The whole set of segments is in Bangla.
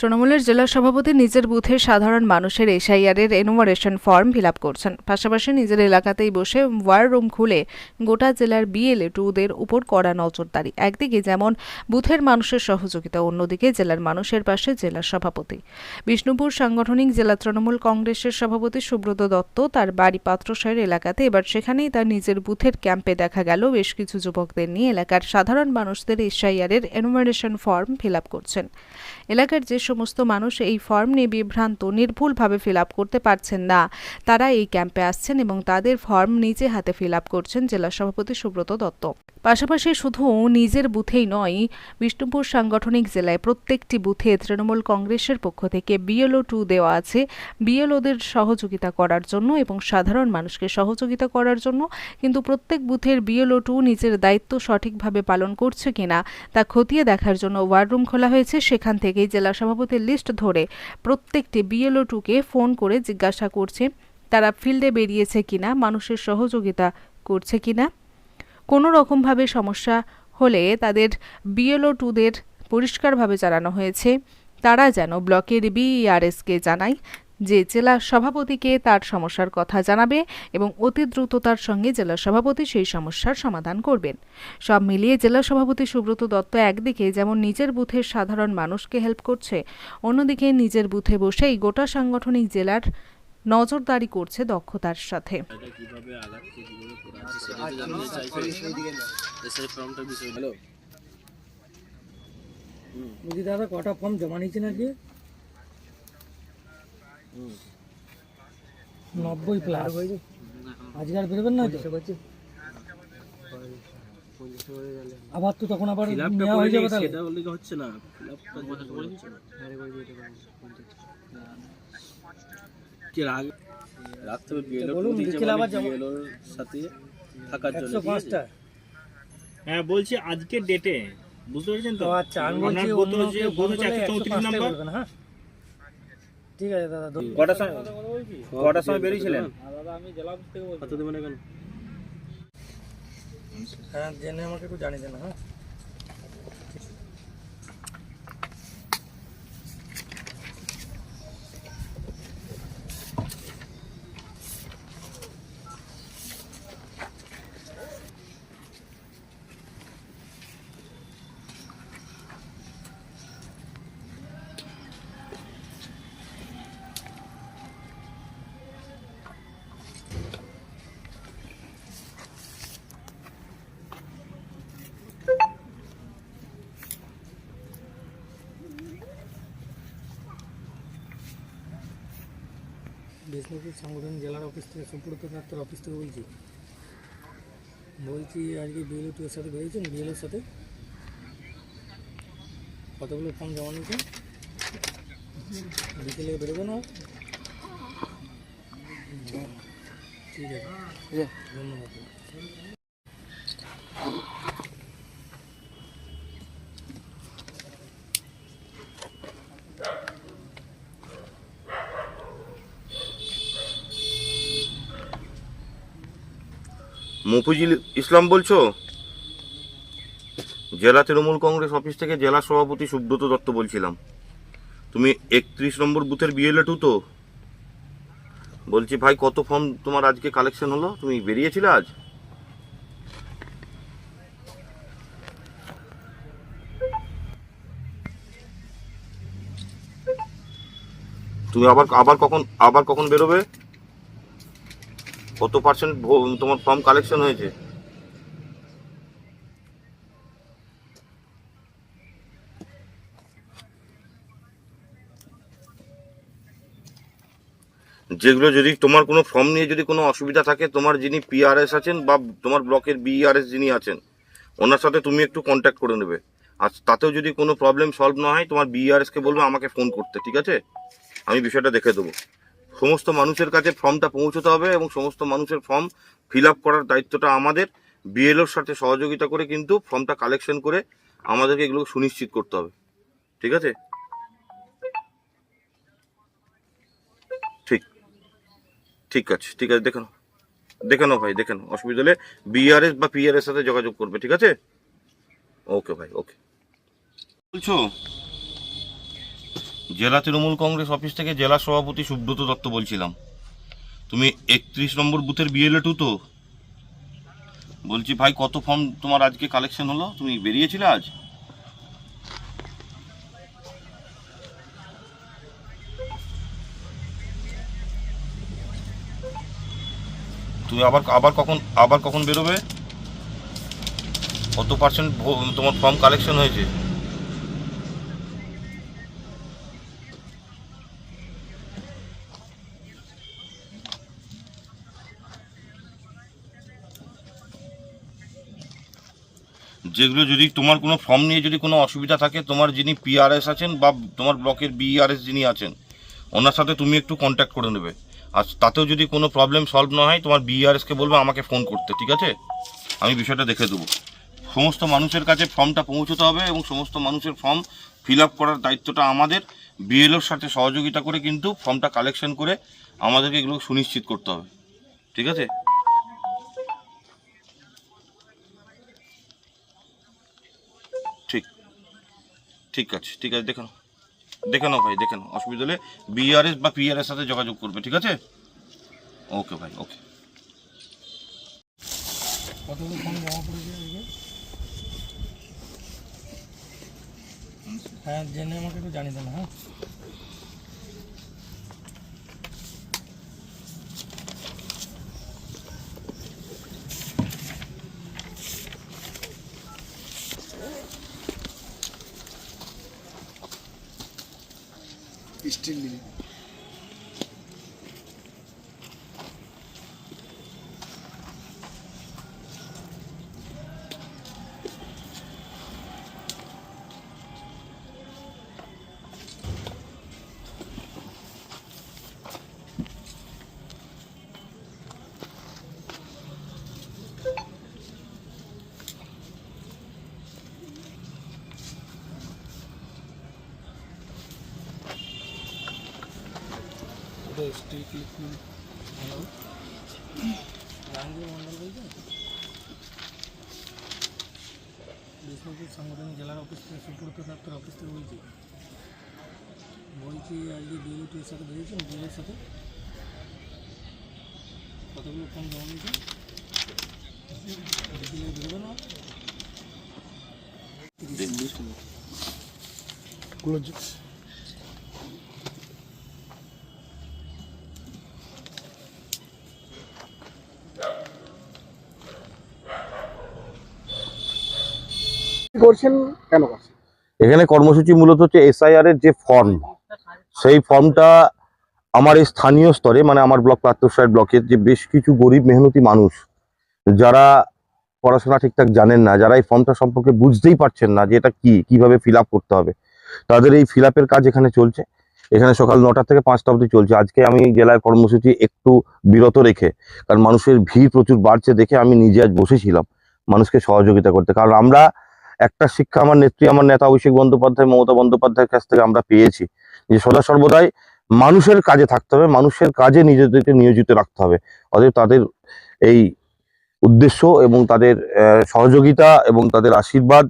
তৃণমূলের জেলা সভাপতি নিজের বুথের সাধারণ মানুষের এসআইআর এর এনুমারেশন ফর্ম ফিল করছেন। পাশাপাশি নিজের এলাকাতেই বসে ওয়ার রুম খুলে গোটা জেলার বিএলএ টুদের উপর কড়া নজরদারি। একদিকে যেমন বুথের মানুষের সহযোগিতা, অন্যদিকে জেলার মানুষের পাশে জেলা সভাপতি। বিষ্ণুপুর সাংগঠনিক জেলা তৃণমূল কংগ্রেসের সভাপতি সুব্রত দত্ত তার বাড়ি পাত্রসায়ের এলাকাতে এবার সেখানেই তার নিজের বুথের ক্যাম্পে দেখা গেল। বেশ কিছু যুবকদের নিয়ে এলাকার সাধারণ মানুষদের এসআইআর এর এনুমারেশন ফর্ম ফিল করছেন। এলাকার যে সমস্ত মানুষ এই ফর্ম নিয়ে বিভ্রান্ত, নির্ভুলভাবে ফিল আপ করতে পারছেন না। তারা এই ক্যাম্পে আসছেন এবং তাদের ফর্ম নিজে হাতে ফিল আপ করছেন জেলা সভাপতি সুব্রত দত্ত। পাশাপাশি শুধু নিজের বুথেই নয়, বিষ্ণুপুর সাংগঠনিক জেলায় প্রত্যেকটি বুথে তৃণমূল কংগ্রেসের পক্ষ থেকে বিএলও টু দেওয়া আছে। বিএলওদের সহযোগিতা করার জন্য এবং সাধারণ মানুষকে সহযোগিতা করার জন্য, কিন্তু প্রত্যেক বুথের বিএলও টু নিজের দায়িত্ব সঠিকভাবে পালন করছে কিনা, তা খতিয়ে দেখার জন্য ওয়ার রুম খোলা হয়েছে। সেখান থেকেই জেলা সভাপতির লিস্ট ধরে প্রত্যেকটি বিএলও টুকে ফোন করে জিজ্ঞাসা করছে, তারা ফিল্ডে বেরিয়েছে কিনা, মানুষের সহযোগিতা করছে কিনা। কোনো রকমভাবে সমস্যা হলে তাদের বিএলও টুদের পরিষ্কারভাবে জানানো হয়েছে। তারা যেন ব্লকের বিইআরএসকে জানায় যে জেলা সভাপতিকে তার সমস্যার কথা জানাবে এবং অতি দ্রুততার সঙ্গে জেলা সভাপতি সেই সমস্যার সমাধান করবেন। সব মিলিয়ে জেলা সভাপতি সুব্রত দত্ত একদিকে যেমন নিজের বুথের সাধারণ মানুষকে হেল্প করছে অন্যদিকে নিজের বুথে বসেই গোটা সাংগঠনিক জেলার নজরদারি করছে দক্ষতার সাথে। দাদা কটা ফর্ম জমা নিয়েছেন আজকে? নব্বই প্লাস আজকে আর বেরোবেন না তো? আবার তো তখন আবার নেওয়া হয়ে যাবে তাহলে। সেটা বললে হচ্ছে না? কি রাগ। বিএলওর সাথে থাকার জন্য হ্যাঁ বলছি আজকের ডেটে বুঝতে পেরেছেন তো? আচ্ছা আমি বলছি অন্য চৌত্রিশ পাঁচটাই নাম্বার। হ্যাঁ? ঠিক আছে দাদা কটার সময় কটার সময় বেরিয়েছিলেন? কত দেবেন এখন হ্যাঁ জেনে আমাকে একটু জানিয়ে দেন হ্যাঁ বিষ্ণুপুর সংগঠন জেলার অফিস থেকে সুব্রত দত্তর অফিস থেকে বলছি। বলছি আজকে বিএলও টু এর সাথে বেরিয়েছেন? বিএলওর সাথে? কতগুলো ফর্ম জমা নিয়েছেন? বিকেলে বেরোবো না? ঠিক আছে। ধন্যবাদ। মফিজুল ইসলাম বলছো? জেলা তৃণমূল কংগ্রেস অফিস থেকে জেলা সভাপতি সুব্রত দত্ত বলছিলাম। তুমি একত্রিশ নম্বর বুথের বিএলএ টু তো? বলছি, ভাই, কত ফর্ম তোমার আজকে কালেকশন হলো? তুমি বেরিয়েছিলে আজ? তুমি আবার আবার কখন আবার কখন বেরোবে? কত পার্সেন্ট তোমার ফর্ম কালেকশন হয়েছে? যেগুলো যদি তোমার কোনো ফর্ম নিয়ে যদি কোনো অসুবিধা থাকে, তোমার যিনি পিআরএস আছেন বা তোমার ব্লকের বিআরএস যিনি আছেন, ওনার সাথে তুমি একটু কন্ট্যাক্ট করে নেবে। আর তাতেও যদি কোনো প্রবলেম সলভ না হয়, তোমার বিআরএস কে বলবে আমাকে ফোন করতে, ঠিক আছে? আমি বিষয়টা দেখে দেবো। সমস্ত মানুষের কাছে ফর্মটা পৌঁছতে হবে এবং সমস্ত মানুষের ফর্ম ফিল আপ করার দায়িত্বটা আমাদের। বিএলওর সাথে সহযোগিতা করে কিন্তু ফর্মটা কালেকশন করে আমাদেরকে এগুলো সুনিশ্চিত করতে হবে। ঠিক আছে? ঠিক। ঠিক আছে ঠিক আছে, দেখে নাও। ভাই, দেখে অসুবিধা হলে বিআরএস বা পিআরএস সাথে যোগাযোগ করবে, ঠিক আছে? ওকে ভাই ওকে বলছো? জেলা তৃণমূল কংগ্রেস অফিস থেকে জেলা সভাপতি সুব্রত দত্ত বলছিলাম। তুমি একত্রিশ নম্বর বুথের বিএলএ টু তো? বলছি, ভাই, কত ফর্ম তোমার আজকে কালেকশন হলো? তুমি বেরিয়েছিলে আজ? তুমি আবার আবার কখন আবার কখন বেরোবে? কত পার্সেন্ট তোমার ফর্ম কালেকশন হয়েছে? যেগুলো যদি তোমার কোনো ফর্ম নিয়ে যদি কোনো অসুবিধা থাকে, তোমার যিনি পিআরএস আছেন বা তোমার ব্লকের বিআরএস যিনি আছেন, ওনার সাথে তুমি একটু কন্ট্যাক্ট করে নেবে। আর তাতেও যদি কোনো প্রবলেম সলভ না হয়, তোমার বিআরএসকে বলবে, আমাকে ফোন করতে, ঠিক আছে? আমি বিষয়টা দেখে দেবো। সমস্ত মানুষের কাছে ফর্মটা পৌঁছতে হবে এবং সমস্ত মানুষের ফর্ম ফিল আপ করার দায়িত্বটা আমাদের। বিএলওর সাথে সহযোগিতা করে কিন্তু ফর্মটা কালেকশন করে আমাদেরকে এগুলো সুনিশ্চিত করতে হবে। ঠিক আছে? ঠিক। ঠিক আছে ঠিক আছে, দেখে নাও। দেখে নাও ভাই, দেখে নাও। অসুবিধা হলে বিআরএস বা পিআরএস সাথে যোগাযোগ করবে, ঠিক আছে? ওকে ভাই, ওকে। হ্যাঁ জেনে আমাকে একটু জানিয়ে দেন হ্যাঁ। বিষ্ণুপুর সাংগঠনিক জেলার অফিস থেকে সুব্রত দপ্তর অফিস থেকে বলছি। বলছি আজকে বিএলটির সাথে বেরিয়েছেন বিএলের সাথে? কতগুলো ফর্ম জমা দিয়েছেন? বিকেলে বেরোবে না গুলো করছেন? কেন করছেন? এখানে কর্মসূচি মূলত হচ্ছে এসআইআর এর যে ফর্ম সেই ফর্মটা আমার এই স্থানীয় স্তরে মানে আমার ব্লক প্রাত্যসার ব্লকের যে বেশ কিছু গরিব মেহনতি মানুষ, যারা পড়াশোনা ঠিকঠাক জানেন না, যারা এই ফর্মটা সম্পর্কে বুঝতেই পারছেন না যে এটা কি, কীভাবে ফিল করতে হবে। তাদের এই ফিল কাজ এখানে চলছে। এখানে সকাল নটা থেকে পাঁচটা অবধি চলছে। আজকে আমি জেলার কর্মসূচি একটু বিরত রেখে, কারণ মানুষের ভিড় প্রচুর বাড়ছে দেখে আমি নিজে আজ বসেছিলাম মানুষকে সহযোগিতা করতে। কারণ আমরা একটা শিক্ষা আমার নেত্রী, আমার নেতা অভিষেক বন্দ্যোপাধ্যায়, মমতা বন্দ্যোপাধ্যায়ের কাছ থেকে আমরা পেয়েছি। যে সদা সর্বদাই মানুষের কাজে থাকতে হবে, মানুষের কাজে নিজেদেরকে নিয়োজিত রাখতে হবে। অতএব তাদের এই উদ্দেশ্য এবং তাদের সহযোগিতা এবং তাদের আশীর্বাদ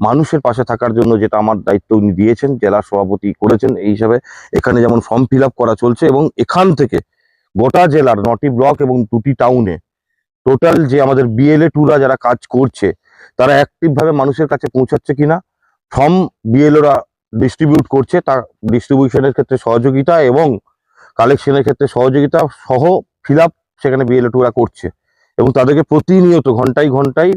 মানুষের পাশে থাকার জন্য যেটা আমার দায়িত্ব উনি দিয়েছেন, জেলা সভাপতি করেছেন এই হিসাবে। এখানে যেমন ফর্ম ফিল করা চলছে এবং এখান থেকে গোটা জেলার নটি ব্লক এবং দুটি টাউনে টোটাল যে আমাদের বিএলএ টুরা যারা কাজ করছে তারা অ্যাক্টিভ ভাবে মানুষের কাছে পৌঁছাচ্ছে কিনা? ফর্ম বিএলওরা ডিস্ট্রিবিউট করছে তা ডিস্ট্রিবিউশনের ক্ষেত্রে সহযোগিতা এবং কালেকশনের ক্ষেত্রে সহযোগিতা সহ ফিল আপ সেখানে বিএলও টুরা করছে। এবং তাদেরকে প্রতিনিয়ত ঘন্টায় ঘন্টায়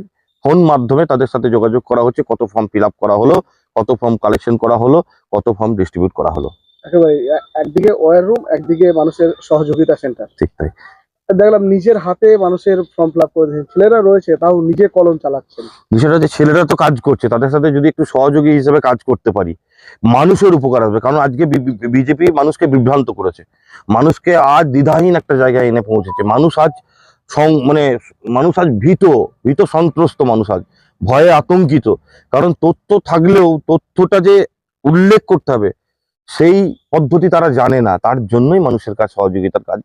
ফোন মাধ্যমে তাদের সাথে যোগাযোগ করা হচ্ছে কত ফর্ম ফিল আপ করা হলো কত ফর্ম কালেকশন করা হলো কত ফর্ম ডিস্ট্রিবিউট করা হলো। একেবারে একদিকে ওয়ার রুম একদিকে মানুষের সহযোগিতা সেন্টার। ঠিক তাই। দেখলাম নিজের হাতে মানুষের ফর্ম ফিল আপ করে দিয়েছেন ছেলেরা রয়েছে, তাও নিজে কলম চালাচ্ছেন। বিষয়টা হচ্ছে ছেলেরা তো কাজ করছে, তাদের সাথে যদি একটু সহযোগী হিসেবে কাজ করতে পারি, মানুষের উপকার হবে কারণ আজকে বিজেপি মানুষকে বিভ্রান্ত করেছে। মানুষকে আজ দ্বিধাহীন একটা জায়গায় এনে পৌঁছেছে। মানুষ আজ মানে মানুষ আজ ভীত ভীত সন্ত্রস্ত মানুষ আজ। ভয়ে আতঙ্কিত। কারণ তথ্য থাকলেও তথ্যটা যে উল্লেখ করতে হবে, সেই পদ্ধতি তারা জানে না। তার জন্যই মানুষের কাজ, সহযোগিতার কাজ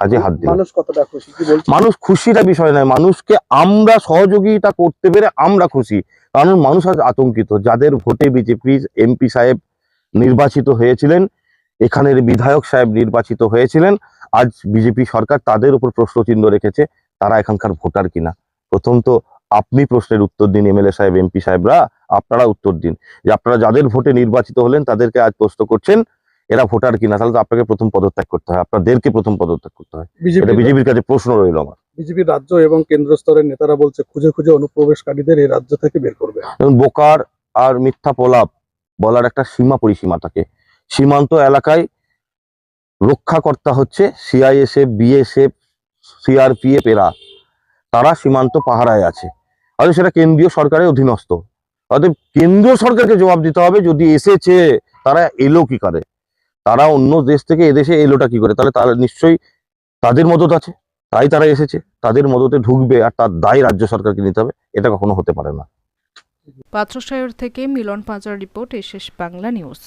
কাজে হাত দিল। মানুষ কতটা খুশি কি বলছেন মানুষ খুশিটা বিষয় নয় মানুষকে আমরা সহযোগিতা করতে পেরে আমরা খুশি। কারণ মানুষ আজ আতঙ্কিত যাদের ভোটে বিজেপি এমপি সাহেব নির্বাচিত হয়েছিলেন এখানের বিধায়ক সাহেব নির্বাচিত হয়েছিলেন আজ বিজেপি সরকার তাদের উপর প্রশ্নচিহ্ন রেখেছে তারা এখানকার ভোটার কিনা। প্রথম তো আপনি প্রশ্নের উত্তর দিন এমএলএ সাহেব এমপি সাহেবরা আপনারা উত্তর দিন। যে আপনারা যাদের ভোটে নির্বাচিত হলেন তাদেরকে আজ প্রশ্ন করছেন এরা ভোটার কিনা তাহলে তো আপনাকে প্রথম পদত্যাগ করতে হয় আপনাদেরকে প্রথম পদত্যাগ করতে হয়। এটা বিজেপির কাছে প্রশ্ন রইল আমার। বিজেপির রাজ্য এবং কেন্দ্র স্তরের নেতারা বলছে খুঁজে খুঁজে অনুপ্রবেশকারীদের এই রাজ্য থেকে বের করবে। যেমন বোকার আর মিথ্যা প্রলাপ বলার একটা সীমা পরিসীমা থাকে। সীমান্ত এলাকায় রক্ষাকর্তা হচ্ছে সিআইএসএফ বিএসএফ সিআরপিএফ এরা। তারা সীমান্ত পাহারায় আছে। অথবা সেটা কেন্দ্রীয় সরকারের অধীনস্থ। অতএব কেন্দ্রীয় সরকারকে জবাব দিতে হবে যদি এসেছে তারা এলো কি করে? তারা অন্য দেশ থেকে এদেশে এলোটা কি করে? তাহলে তারা নিশ্চয়ই তাদের মদত আছে, তাই তারা এসেছে। তাদের মদতে ঢুকবে আর তার দায় রাজ্য সরকারকে নিতে হবে, এটা কখনো হতে পারে না। পাত্রসায়র থেকে Milan Panchar report SS Bangla news.